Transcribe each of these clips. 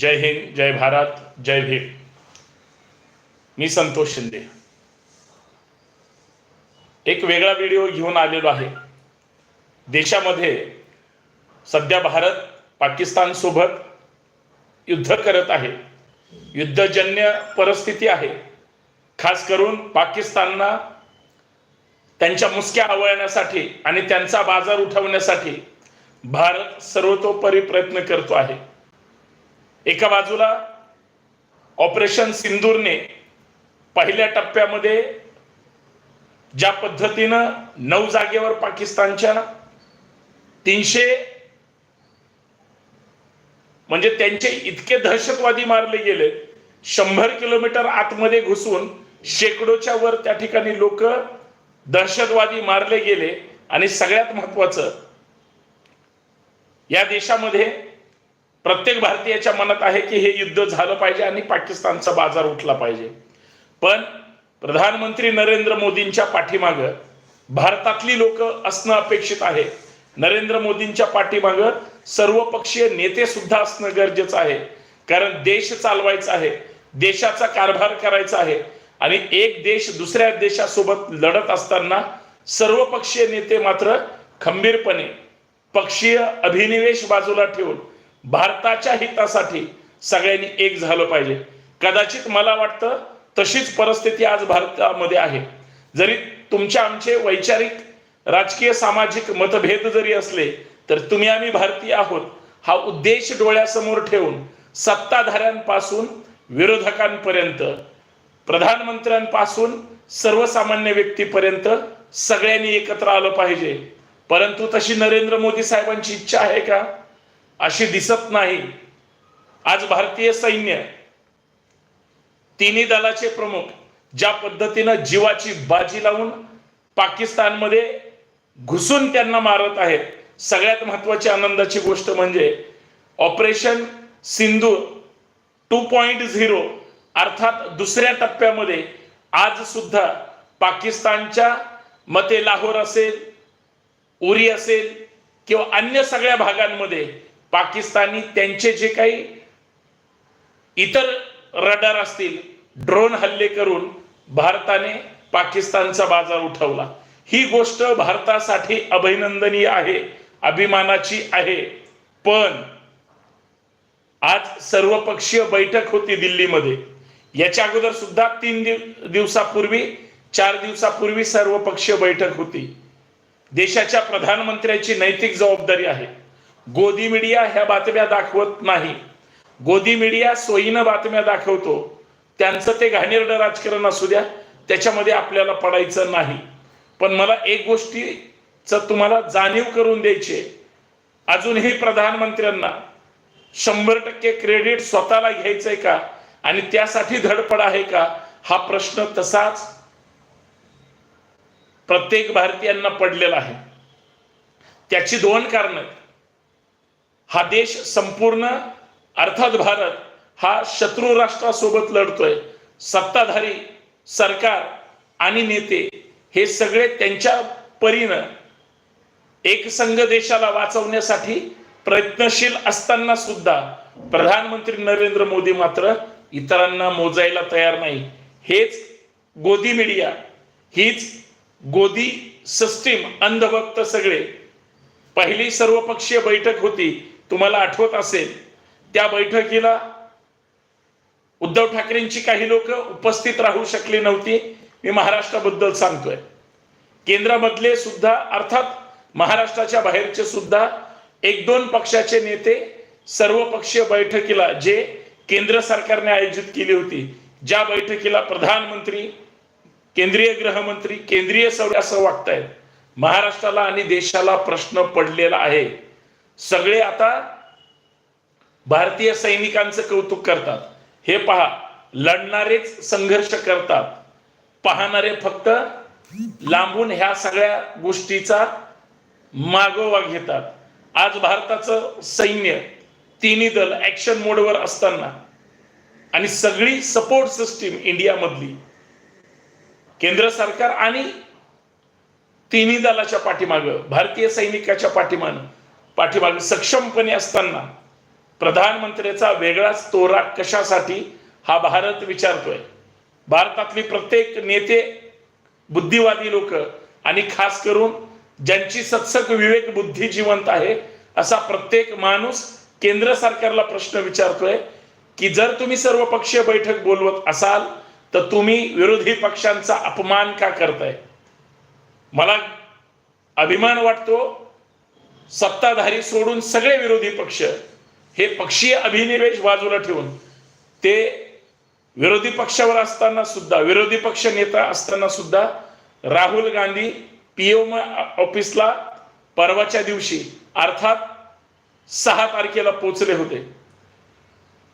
जय हिंद जय भारत जय भीम. मी संतोष शिंदे. एक वेगळा व्हिडिओ घेऊन आलेलो आहे. देशामध्ये सध्या भारत पाकिस्तान सोबत युद्ध करत आहे. युद्धजन्य परिस्थिती आहे. खास करून पाकिस्तानना त्यांच्या मुसक्या आवळण्यासाठी आणि त्यांचा बाजार उठवण्यासाठी भारत सर्वतोपरी प्रयत्न करतो आहे. एका बाजूला ऑपरेशन सिंदूरने पहिल्या टप्प्यामध्ये ज्या पद्धतीनं नऊ जागेवर पाकिस्तानच्या तीनशे म्हणजे त्यांचे इतके दहशतवादी मारले गेले शंभर किलोमीटर आतमध्ये घुसून शेकडोच्या वर त्या ठिकाणी लोक दहशतवादी मारले गेले. आणि सगळ्यात महत्वाचं या देशामध्ये प्रत्येक भारतीयाच्या मनात आहे की हे युद्ध झालं पाहिजे आणि पाकिस्तानचा बाजार उठला पाहिजे. पण प्रधानमंत्री नरेंद्र मोदींच्या पाठीमाग भारतातली लोक असणं अपेक्षित आहे. नरेंद्र मोदींच्या पाठीमाग सर्वपक्षीय नेते सुद्धा असणं गरजेचं आहे. कारण देश चालवायचा आहे देशाचा कारभार करायचा आहे आणि एक देश दुसऱ्या देशासोबत लढत असताना सर्वपक्षीय नेते मात्र खंबीरपणे पक्षीय अभिनिवेश बाजूला ठेवून भारताच्या हितासाठी सगळ्यांनी एक झालं पाहिजे. कदाचित मला वाटतं तशीच परिस्थिती आज भारतामध्ये आहे. जरी तुमच्या आमचे वैचारिक राजकीय सामाजिक मतभेद जरी असले तर तुम्ही आम्ही भारतीय आहोत. हा उद्देश डोळ्यासमोर ठेवून सत्ताधाऱ्यांपासून विरोधकांपर्यंत प्रधानमंत्र्यांपासून सर्वसामान्य व्यक्तीपर्यंत सगळ्यांनी एकत्र आलं पाहिजे. परंतु तशी नरेंद्र मोदी साहेबांची इच्छा आहे का? अशी दिसत नाही. आज भारतीय सैन्य तिन्ही दलाचे प्रमुख ज्या पद्धतीनं जीवाची बाजी लावून पाकिस्तानमध्ये घुसून त्यांना मारत आहेत सगळ्यात महत्वाची आनंदाची गोष्ट म्हणजे operation Sindhu two point zero अर्थात दुसऱ्या टप्प्यामध्ये आज सुद्धा पाकिस्तानच्या मते लाहोर असेल उरी असेल किंवा अन्य सगळ्या भागांमध्ये पाकिस्तानी त्यांचे जे काही इतर रडार असतील ड्रोन हल्ले करून भारताने पाकिस्तानचा बाजार उठवला. ही गोष्ट भारतासाठी अभिनंदनीय आहे अभिमानाची आहे. पण आज सर्वपक्षीय बैठक होती दिल्लीमध्ये. याच्या अगोदर सुद्धा तीन दिवसापूर्वी चार दिवसापूर्वी सर्वपक्षीय बैठक होती. देशाच्या प्रधानमंत्र्याची नैतिक जबाबदारी आहे. गोदी मीडिया ह्या बातम्या दाखवत नाही. गोदी मीडिया सोयीनं बातम्या दाखवतो. त्यांचं ते घाणेरडं राजकारण असू द्या त्याच्यामध्ये आपल्याला पडायचं नाही. पण मला एक गोष्टीचं तुम्हाला जाणीव करून द्यायची अजूनही प्रधानमंत्र्यांना शंभर टक्के क्रेडिट स्वतःला घ्यायचंय का? आणि त्यासाठी धडपड आहे का? हा प्रश्न तसाच प्रत्येक भारतीयांना पडलेला आहे. त्याची दोन कारण हा देश संपूर्ण अर्थात भारत हा शत्रू राष्ट्रासोबत लढतोय. सत्ताधारी सरकार आणि नेते हे सगळे त्यांच्या परीनं एकसंघ देशाला वाचवण्यासाठी प्रयत्नशील असताना सुद्धा प्रधानमंत्री नरेंद्र मोदी मात्र इतरांना मोजायला तयार नाही. हेच गोदी मीडिया हीच गोदी सिस्टीम अंधभक्त सगळे. पहिली सर्वपक्षीय बैठक होती. तुम्हाला आठवत असेल त्या बैठकीला उद्धव ठाकरेंची काही लोक उपस्थित राहू शकली नव्हती. मी महाराष्ट्राबद्दल सांगतोय. केंद्रामधले सुद्धा अर्थात महाराष्ट्राच्या बाहेरचे सुद्धा एक दोन पक्षाचे नेते सर्वपक्षीय बैठकीला जे केंद्र सरकारने आयोजित केली होती ज्या बैठकीला प्रधानमंत्री केंद्रीय गृहमंत्री केंद्रीय सौर असं वागतायत. महाराष्ट्राला आणि देशाला प्रश्न पडलेला आहे. सगळे आता भारतीय सैनिकांचं कौतुक करतात. हे पहा लढणारेच संघर्ष करतात. पाहणारे फक्त लांबून ह्या सगळ्या गोष्टीचा मागोवा घेतात. आज भारताचं सैन्य तिन्ही दल ऍक्शन मोडवर असताना आणि सगळी सपोर्ट सिस्टीम इंडियामधली केंद्र सरकार आणि तिन्ही दलाच्या पाठीमाग भारतीय सैनिकाच्या पाठीमागं पाठीमागे सक्षमपणे असताना प्रधानमंत्र्याचा वेगळाच तोरा कशासाठी हा भारत विचारतोय. भारतातली प्रत्येक नेते बुद्धिवादी लोक आणि खास करून ज्यांची सत्सक विवेक बुद्धी जिवंत आहे असा प्रत्येक माणूस केंद्र सरकारला प्रश्न विचारतोय की जर तुम्ही सर्व पक्षीय बैठक बोलवत असाल तर तुम्ही विरोधी पक्षांचा अपमान का करताय? मला अभिमान वाटतो सत्ताधारी सोडून सगळे विरोधी पक्ष हे पक्षीय अभिनिवेश बाजूला ठेवून ते विरोधी पक्षावर असताना सुद्धा विरोधी पक्ष नेता असताना सुद्धा राहुल गांधी पीएम ऑफिसला परवाच्या दिवशी अर्थात सहा तारखेला पोचले होते.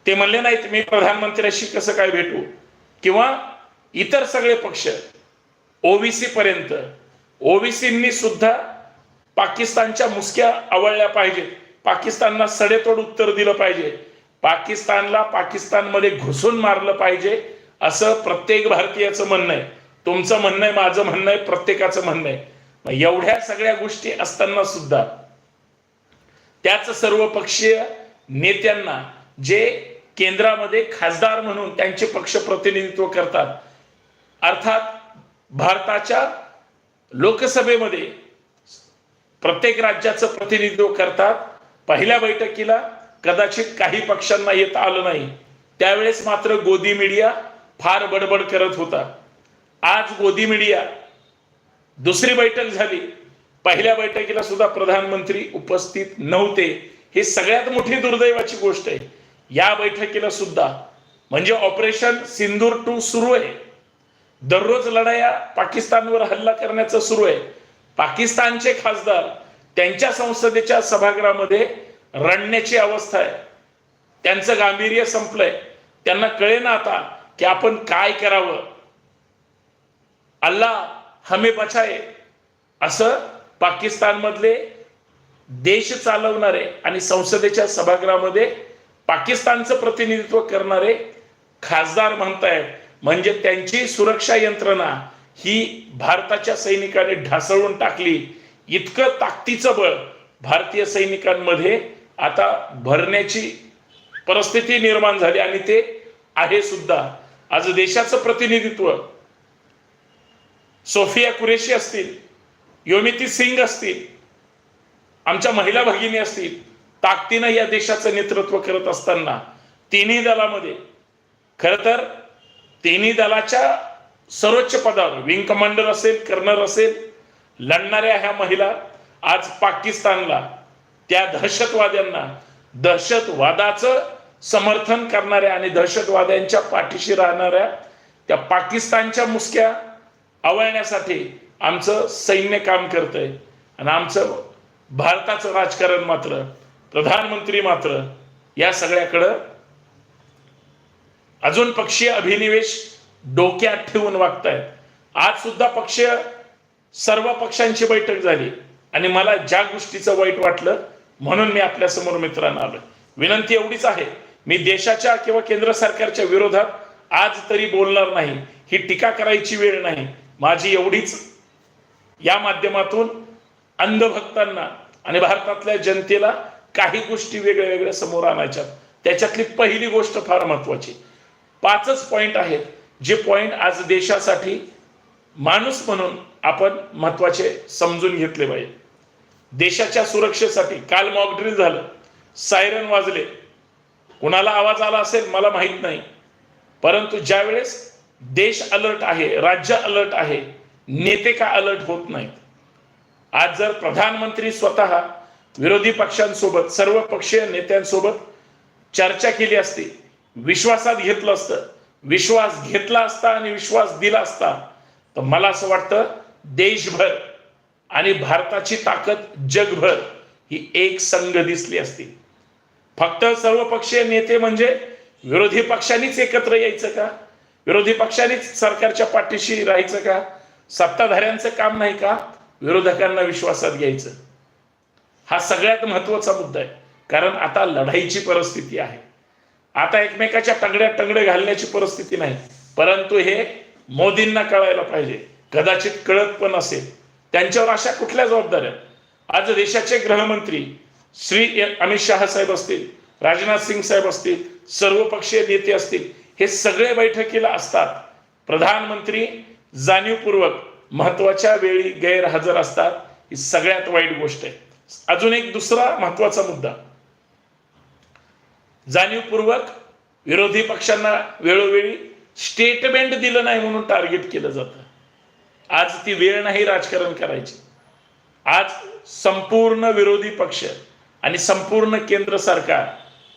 ते म्हणले नाहीत मी प्रधानमंत्र्याशी कसं काय भेटू? किंवा इतर सगळे पक्ष ओबीसी पर्यंत ओबीसींनी सुद्धा पाकिस्तानच्या मुसक्या आवळल्या पाहिजेत पाकिस्तानला सडेतोड उत्तर दिलं पाहिजे. पाकिस्तानला पाकिस्तानमध्ये घुसून मारलं पाहिजे असं प्रत्येक भारतीयाचं म्हणणं आहे. तुमचं म्हणणं आहे माझं म्हणणं आहे प्रत्येकाचं म्हणणं आहे. मग एवढ्या सगळ्या गोष्टी असताना सुद्धा त्याच सर्व पक्षीय नेत्यांना जे केंद्रामध्ये खासदार म्हणून त्यांचे पक्ष प्रतिनिधित्व करतात अर्थात भारताच्या लोकसभेमध्ये प्रत्येक राज्याचं प्रतिनिधित्व करतात. पहिल्या बैठकीला कदाचित काही पक्षांना येता आलं नाही. त्यावेळेस मात्र गोदी मीडिया फार बडबड करत होता. आज गोदी मीडिया दुसरी बैठक झाली. पहिल्या बैठकीला सुद्धा प्रधानमंत्री उपस्थित नव्हते. हे सगळ्यात मोठी दुर्दैवाची गोष्ट आहे. या बैठकीला सुद्धा म्हणजे ऑपरेशन सिंदूर टू सुरू आहे. दररोज लढाया पाकिस्तानवर हल्ला करण्याचं सुरू आहे. पाकिस्तानचे खासदार त्यांच्या संसदेच्या सभागृहामध्ये रडण्याची अवस्था आहे. त्यांचं गांभीर्य संपलंय. त्यांना कळेना आता की आपण काय करावं. अल्लाह हमे बचाय असं पाकिस्तानमधले देश चालवणारे आणि संसदेच्या सभागृहामध्ये पाकिस्तानचं प्रतिनिधित्व करणारे खासदार म्हणतायत. म्हणजे त्यांची सुरक्षा यंत्रणा ही भारताच्या सैनिकाने ढासळून टाकली. इतकं ताकदीचं बळ भारतीय सैनिकांमध्ये आता भरण्याची परिस्थिती निर्माण झाली आणि ते आहे सुद्धा. आज देशाचं प्रतिनिधित्व. सोफिया कुरेशी असतील योमिती सिंग असतील आमच्या महिला भगिनी असतील ताकदीनं या देशाचं नेतृत्व करत असताना तिन्ही दलामध्ये खर तर तिन्ही दलाच्या सर्वोच्च पदावर विंग कमांडर असेल कर्नल असेल लढणाऱ्या ह्या महिला आज पाकिस्तानला त्या दहशतवाद्यांना दहशतवादाचं समर्थन करणाऱ्या आणि दहशतवाद्यांच्या पाठीशी राहणाऱ्या त्या पाकिस्तानच्या मुसक्या आवळण्यासाठी आमचं सैन्य काम करतंय. आणि आमचं भारताचं राजकारण मात्र प्रधानमंत्री मात्र या सगळ्याकडं अजून पक्षीय अभिनिवेश डोक्यात ठेवून वागतायत. आज सुद्धा पक्ष सर्व पक्षांची बैठक झाली. आणि मला ज्या गोष्टीचं वाईट वाटलं म्हणून मी आपल्यासमोर मित्रांना आलो विनंती एवढीच आहे मी देशाच्या किंवा केंद्र सरकारच्या विरोधात आज तरी बोलणार नाही. ही टीका करायची वेळ नाही. माझी एवढीच या माध्यमातून अंधभक्तांना आणि भारतातल्या जनतेला काही गोष्टी वेगळ्या वेगळ्या समोर आणायच्या त्याच्यातली पहिली गोष्ट फार महत्वाची पाचच पॉइंट आहेत. जे पॉईंट आज देशासाठी माणूस म्हणून आपण महत्त्वाचे समजून घेतले पाहिजे. देशाच्या सुरक्षेसाठी काल मॉकड्रिल झालं. सायरन वाजले. कुणाला आवाज आला असेल? मला माहीत नाही. परंतु ज्यावेळेस देश अलर्ट आहे राज्य अलर्ट आहे नेते का अलर्ट होत नाहीत? आज जर प्रधानमंत्री स्वतः विरोधी पक्षांसोबत सर्व पक्षीय नेत्यांसोबत चर्चा केली असती विश्वासात घेतलं असतं विश्वास घेतला असता आणि विश्वास दिला असता तर मला असं वाटतं देशभर आणि भारताची ताकद जगभर ही एक संघ दिसली असती. फक्त सर्व पक्षीय नेते म्हणजे विरोधी पक्षांनीच एकत्र यायचं का? विरोधी पक्षांनीच सरकारच्या पाठीशी राहायचं का? सत्ताधाऱ्यांचं काम नाही का? विरोधकांना विश्वासात घ्यायचं. हा सगळ्यात महत्त्वाचा मुद्दा आहे. कारण आता लढाईची परिस्थिती आहे. आता एकमेकाच्या टंगड्यात तंगडे घालण्याची परिस्थिती नाही. परंतु हे मोदींना कळायला पाहिजे. कदाचित कळत पण असेल. त्यांच्यावर अशा कुठल्या जबाबदाऱ्या? आज देशाचे गृहमंत्री श्री अमित शहा साहेब असतील राजनाथ सिंग साहेब असतील सर्वपक्षीय नेते असतील हे सगळे बैठकीला असतात. प्रधानमंत्री जाणीवपूर्वक महत्त्वाच्या वेळी गैरहजर असतात. ही सगळ्यात वाईट गोष्ट आहे. अजून एक दुसरा महत्त्वाचा मुद्दा. जाणीवपूर्वक विरोधी पक्षांना वेळोवेळी स्टेटमेंट दिलं नाही म्हणून टार्गेट केलं जातं. आज ती वेळ नाही राजकारण करायची. आज संपूर्ण विरोधी पक्ष आणि संपूर्ण केंद्र सरकार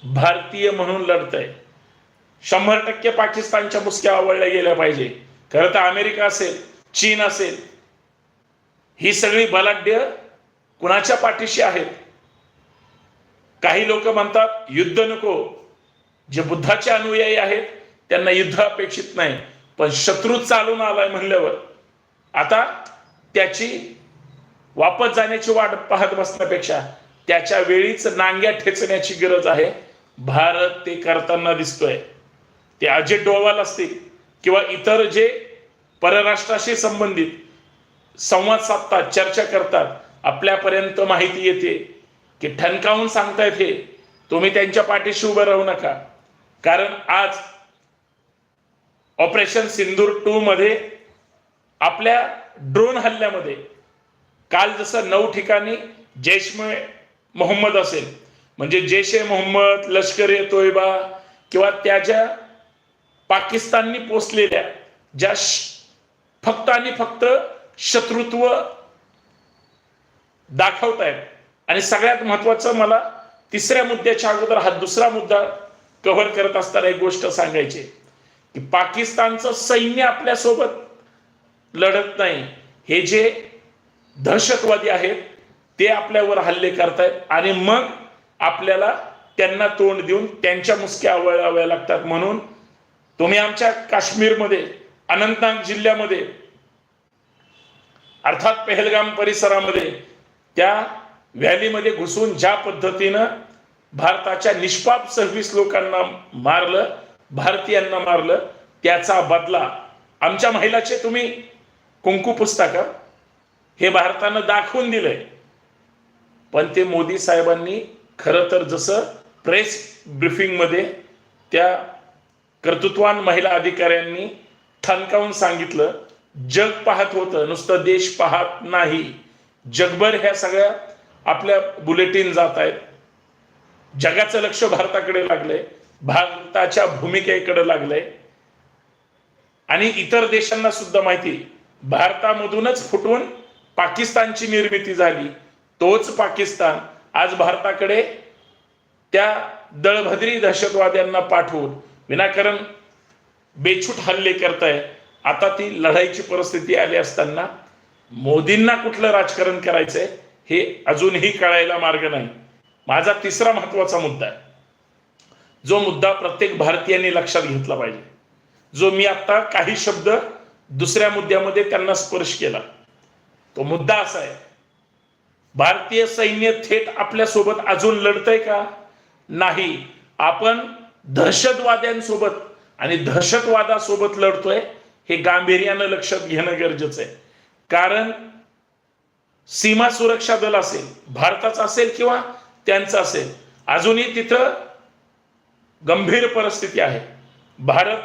भारतीय म्हणून लढत आहे शंभर टक्के पाकिस्तानच्या मुसक्या आवडल्या गेल्या पाहिजे. खरं तर अमेरिका असेल चीन असेल ही सगळी बलाढ्य कुणाच्या पाठीशी आहेत? काही लोक म्हणतात युद्ध नको. जे बुद्धाचे अनुयायी आहेत त्यांना युद्ध अपेक्षित नाही. पण शत्रू चालून आलाय म्हणल्यावर आता त्याची वापस जाण्याची वाट पाहत बसण्यापेक्षा त्याच्या वेळीच नांग्या ठेचण्याची गरज आहे. भारत ते करताना दिसतोय. ते अजय डोवाल असतील किंवा इतर जे परराष्ट्राशी संबंधित संवाद साधतात चर्चा करतात आपल्यापर्यंत माहिती येते. की ठणकावून सांगतायत हे. तुम्ही त्यांच्या पाठीशी उभं राहू नका. कारण आज ऑपरेशन सिंदूर टू मध्ये आपल्या ड्रोन हल्ल्यामध्ये काल जसं नऊ ठिकाणी जैश मोहम्मद असेल. म्हणजे जैश ए मोहम्मद लष्कर ए तोयबा किंवा त्या ज्या पाकिस्ताननी पोचलेल्या ज्या फक्त आणि फक्त शत्रुत्व दाखवतायत. आणि सगळ्यात महत्वाचं मला तिसऱ्या मुद्द्याच्या अगोदर हा दुसरा मुद्दा कव्हर करत असताना एक गोष्ट सांगायची की पाकिस्तानचं सैन्य आपल्यासोबत लढत नाही. हे जे दहशतवादी आहेत ते आपल्यावर हल्ले करतायत आणि मग आपल्याला त्यांना तोंड देऊन त्यांच्या मुसक्या आवळाव्या लागतात. म्हणून तुम्ही आमच्या काश्मीरमध्ये अनंतनाग जिल्ह्यामध्ये अर्थात पहलगाम परिसरामध्ये त्या व्हॅलीमध्ये घुसून ज्या पद्धतीनं भारताच्या निष्पाप सव्वीस लोकांना मारलं भारतीयांना मारलं त्याचा बदला आमच्या महिलाचे तुम्ही कुंकू पुसता का हे भारतानं दाखवून दिलंय. पण ते मोदी साहेबांनी खरं तर जसं प्रेस ब्रिफिंगमध्ये त्या कर्तृत्वान महिला अधिकाऱ्यांनी ठणकावून सांगितलं जग पाहत होतं नुसतं देश पाहत नाही. जगभर ह्या सगळ्या आपल्या बुलेटिन जात आहेत. जगाचं लक्ष भारताकडे लागलंय. भारताच्या भूमिकेकडे लागलंय. आणि इतर देशांना सुद्धा माहिती भारतामधूनच फुटून पाकिस्तानची निर्मिती झाली. तोच पाकिस्तान आज भारताकडे त्या दळभद्री दहशतवाद्यांना पाठवून विनाकारण बेछूट हल्ले करताय. आता ती लढाईची परिस्थिती आली असताना मोदींना कुठलं राजकारण करायचंय? हे अजूनही कळायला मार्ग नाही. माझा तिसरा महत्त्वाचा मुद्दा आहे. जो मुद्दा प्रत्येक भारतीयांनी लक्षात घेतला पाहिजे. जो मी आता काही शब्द दुसऱ्या मुद्द्यामध्ये त्यांना स्पर्श केला. तो मुद्दा असा आहे. भारतीय सैन्य थेट आपल्यासोबत अजून लढतंय का? नाही. आपण दहशतवाद्यांसोबत आणि दहशतवादासोबत लढतोय हे गांभीर्यानं लक्षात घेणं गरजेचं आहे. कारण सीमा सुरक्षा दल असेल भारताचं असेल किंवा त्यांचं असेल अजूनही तिथं गंभीर परिस्थिती आहे. भारत